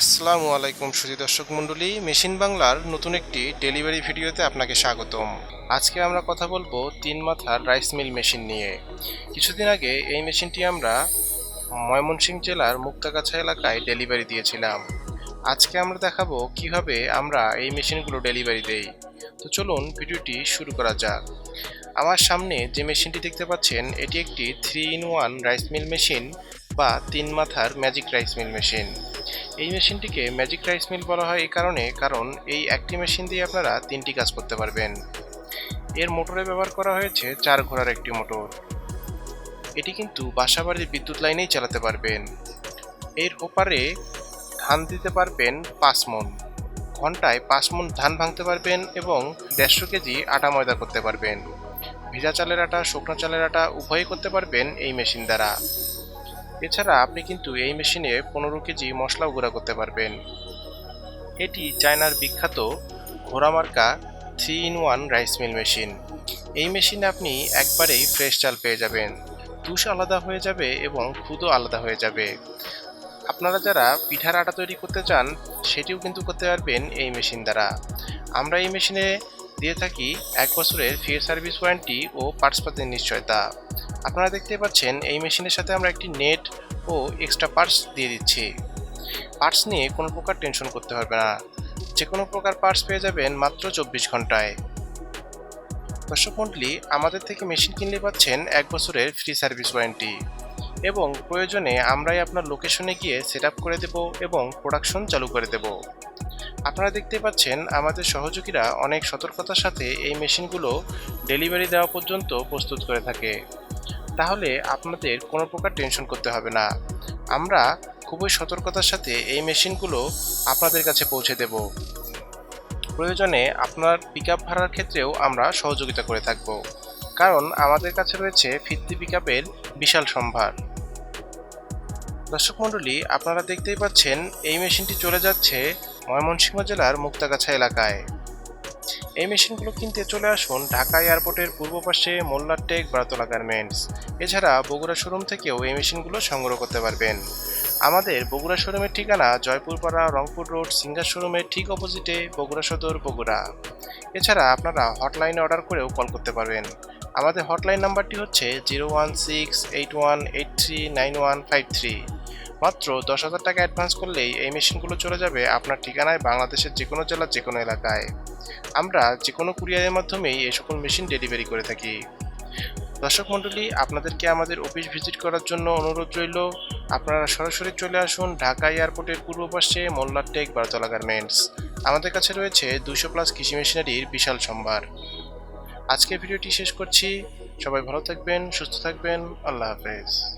আসসালামু আলাইকুম সুধী দর্শক মণ্ডলী, মেশিন বাংলার নতুন একটি ডেলিভারি ভিডিওতে আপনাকে স্বাগতম। আজকে আমরা কথা বলব তিন মাথার রাইস মিল মেশিন নিয়ে। কিছুদিন আগে এই মেশিনটি আমরা ময়মনসিংহ জেলার মুক্তাগাছা এলাকায় ডেলিভারি দিয়েছিলাম। আজকে আমরা দেখাবো কীভাবে আমরা এই মেশিনগুলো ডেলিভারি দেই। তো চলুন ভিডিওটি শুরু করা যাক। আমার সামনে যে মেশিনটি দেখতে পাচ্ছেন, এটি একটি three in one rice mill machine বা তিন মাথার ম্যাজিক রাইস মিল মেশিন এই মেশিনটিকে ম্যাজিক রাইস মিল বলা হয় এই কারণে, কারণ এই একটি মেশিন দিয়ে আপনারা তিনটি কাজ করতে পারবেন। এর মোটরে ব্যবহার করা হয়েছে চার ঘোড়ার একটি মোটর। এটি কিন্তু বাসাবাড়ির বিদ্যুৎ লাইনেই চালাতে পারবেন। এর ওপারে ধান দিতে পারবেন পাঁচ মন ঘন্টায় পাঁচ মন ধান ভাঙতে পারবেন এবং দেড়শো কেজি আটা ময়দা করতে পারবেন। ভিজা চালের আটা, শুকনো চালের আটা উভয়ই করতে পারবেন এই মেশিন দ্বারা। এছাড়া আপনি কিন্তু এই মেশিনে পনেরো কেজি মশলাও গুঁড়া করতে পারবেন। এটি চায়নার বিখ্যাত ঘোড়ামার্কা three in one rice mill machine. এই মেশিনে আপনি একবারেই ফ্রেশ চাল পেয়ে যাবেন। তুষ আলাদা হয়ে যাবে এবং খুদও আলাদা হয়ে যাবে। আপনারা যারা পিঠার আটা তৈরি করতে চান, সেটিও কিন্তু করতে পারবেন এই মেশিন দ্বারা। আমরা এই মেশিনে দিয়ে থাকি এক বছরের ফ্রি সার্ভিস ওয়ারেন্টি ও পার্টসপাতির নিশ্চয়তা। আপনারা দেখতে পাচ্ছেন, এই মেশিনের সাথে আমরা একটি নেট ও এক্সট্রা পার্টস দিয়ে দিচ্ছি। পার্টস নিয়ে কোনো প্রকার টেনশন করতে হবে না। যে কোনো প্রকার পার্টস পেয়ে যাবেন মাত্র চব্বিশ ঘন্টায়। দর্শক মণ্ডলী, আমাদের থেকে মেশিন কিনলে পাচ্ছেন এক বছরের ফ্রি সার্ভিস ওয়ারেন্টি এবং প্রয়োজনে আমরাই আপনার লোকেশনে গিয়ে সেট করে দেব এবং প্রোডাকশন চালু করে দেব। আপনারা দেখতে পাচ্ছেন, আমাদের সহযোগীরা অনেক সতর্কতার সাথে এই মেশিনগুলো ডেলিভারি দেওয়া পর্যন্ত প্রস্তুত করে থাকে। তাহলে আপনাদের কোনো প্রকার টেনশন করতে হবে না। আমরা খুবই সতর্কতার সাথে এই মেশিনগুলো আপনাদের কাছে পৌঁছে দেব। প্রয়োজনে আপনার পিক ভাড়ার ক্ষেত্রেও আমরা সহযোগিতা করে থাকব। কারণ আমাদের কাছে রয়েছে ফিরতি পিক বিশাল সম্ভার। দর্শক মণ্ডলী, আপনারা দেখতেই পাচ্ছেন এই মেশিনটি চলে যাচ্ছে ময়মনসিংহ জেলার মুক্তাগাছা এলাকায়। এই মেশিনগুলো কিনতে চলে আসুন ঢাকা এয়ারপোর্টের পূর্ব পাশে মোল্লারটেক বারতলা গার্মেন্টস এছাড়া বগুড়া শোরুম থেকেও এই মেশিনগুলো সংগ্রহ করতে পারবেন। আমাদের বগুড়া শোরুমের ঠিকানা জয়পুরপাড়া, রংপুর রোড, সিঙ্গার শোরুমের ঠিক অপোজিটে বগুড়া সদর, বগুড়া। এছাড়া আপনারা হটলাইনে অর্ডার করেও কল করতে পারবেন। আমাদের হটলাইন নাম্বারটি হচ্ছে zero one six eight one eight three nine one five three. মাত্র দশ হাজার টাকা অ্যাডভান্স করলেই এই মেশিনগুলো চলে যাবে আপনার ঠিকানায় বাংলাদেশের যে কোনো জেলার যে কোনো এলাকায়। আমরা যে কোনো কুরিয়ারের মাধ্যমেই এই সকল মেশিন ডেলিভারি করে থাকি। দর্শক মণ্ডলী, আপনাদেরকে আমাদের অফিস ভিজিট করার জন্য অনুরোধ রইল। আপনারা সরাসরি চলে আসুন ঢাকা এয়ারপোর্টের পূর্ব পাশে মোল্লারটেক বারতলা গার্মেন্টস। আমাদের কাছে রয়েছে দুশো প্লাস কৃষি মেশিনারির বিশাল সম্ভার। আজকের ভিডিওটি শেষ করছি। সবাই ভালো থাকবেন, সুস্থ থাকবেন। আল্লাহ হাফেজ।